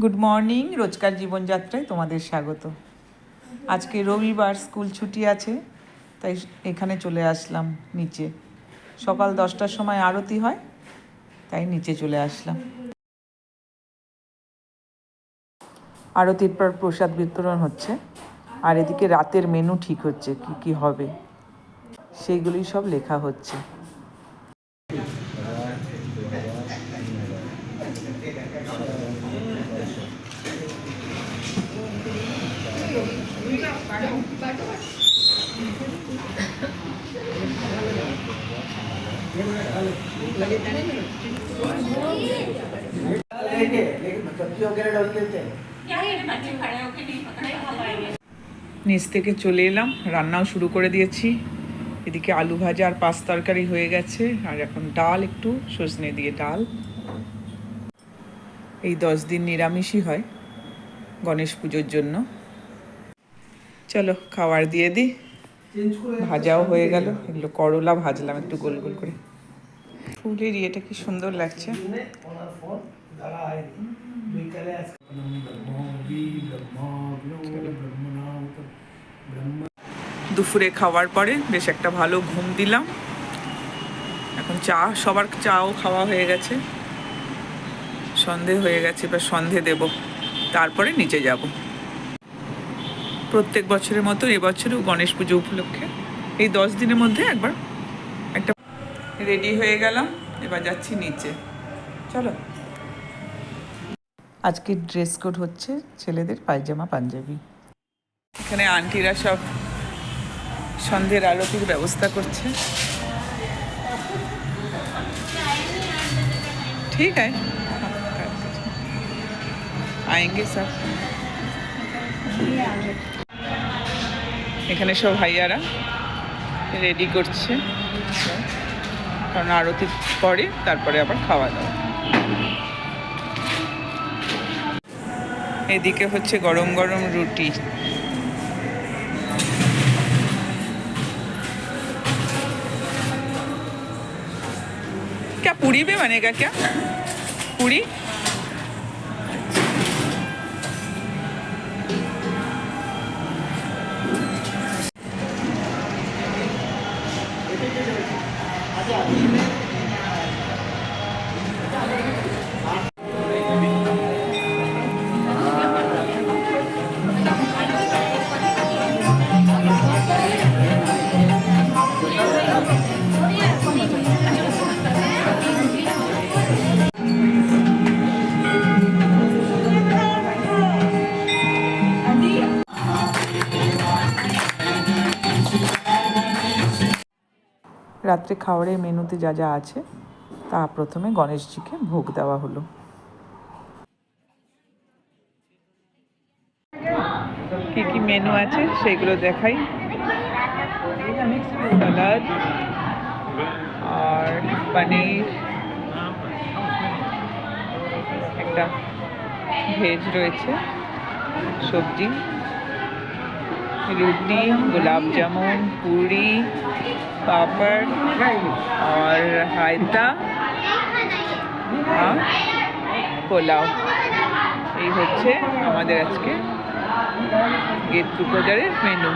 Good morning রোজকার জীবনযাত্রায় তোমাদের স্বাগত। আজকে রবিবার, স্কুল ছুটি আছে, তাই এখানে চলে আসলাম নিচে। সকাল দশটার সময় আরতি হয়, তাই নিচে চলে আসলাম। আরতির পর প্রসাদ বিতরণ হচ্ছে, আর এদিকে রাতের মেনু ঠিক হচ্ছে, কি কি হবে? সেইগুলি সব লেখা হচ্ছে। নিচ থেকে চলে এলাম, রান্নাও শুরু করে দিয়েছি। এদিকে আলু ভাজা আর পাঁচ তরকারি হয়ে গেছে, আর এখন ডাল, একটু সজনে দিয়ে ডাল। এই দশ দিন নিরামিষই হয় গণেশ পুজোর জন্য। চলো খাবার দিয়ে দিই। ভাজাও হয়ে গেল। এগুলো করলা ভাজলাম একটু গোল গোল করে। ফুলের ইয়েটা কি সুন্দর লাগছে। দুপুরে খাওয়ার পরে বেশ একটা ভালো ঘুম দিলাম। এখন চা সবার চাও খাওয়া হয়ে গেছে। সন্ধে হয়ে গেছে এবার সন্ধে দেব। তারপরে নিচে যাব। প্রত্যেক বছরের মতো এবছরেও গণেশ পুজো উপলক্ষে। এই দশ দিনের মধ্যে একবার একটা রেডি হয়ে গেলাম, এবার যাচ্ছি নিচে। চলো। আজকে ড্রেস কোড হচ্ছে ছেলেদের পায়জামা, পাঞ্জাবি। এখানে আন্টিরা সব সন্ধ্যের আরতির ব্যবস্থা করছে। ঠিক আছে। আয়েঙ্গে সব। এখানে সব ভাইয়ারা রেডি করছে কারণ আরতির পরে তারপরে আবার খাওয়া দাওয়া এদিকে হচ্ছে গরম গরম রুটি क्या पूरी भी बनेगा क्या पूरी রাত্রে খাওয়ারের মেনুতে যা যা আছে, তা প্রথমে গণেশজিকে ভোগ দেওয়া হলো। কি কি মেনু আছে সেগুলো দেখাই। সালাদ আর পনির। একটা ভেজ রয়েছে, সবজি, রুটি, গোলাপ জামুন, পুরি পাপড় और रायता আর পোলাও। এই হচ্ছে আমাদের আজকে গেট টুগেদারের মেনু।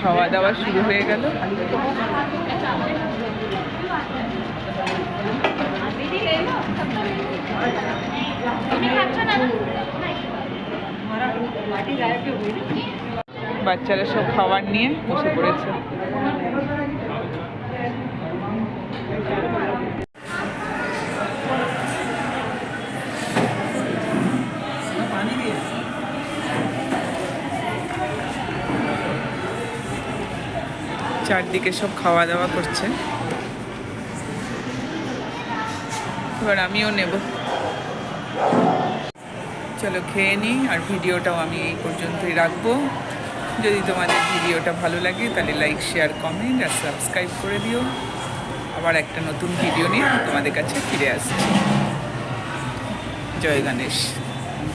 খাওয়া দাওয়া শুরু হয়ে গেল। বাচ্চারা সব খাবার নিয়ে বসে পড়েছে। চারদিকে সব খাওয়া দাওয়া করছে। এবার আমিও নেব। চলো খেয়ে নিই, আর ভিডিওটাও আমি এই পর্যন্তই রাখব। যদি তোমাদের ভিডিওটা ভালো লাগে, তাহলে লাইক শেয়ার কমেন্ট আর সাবস্ক্রাইব করে দিও। আবার একটা নতুন ভিডিও নিয়ে তোমাদের কাছে ফিরে আসছি। জয় গণেশ।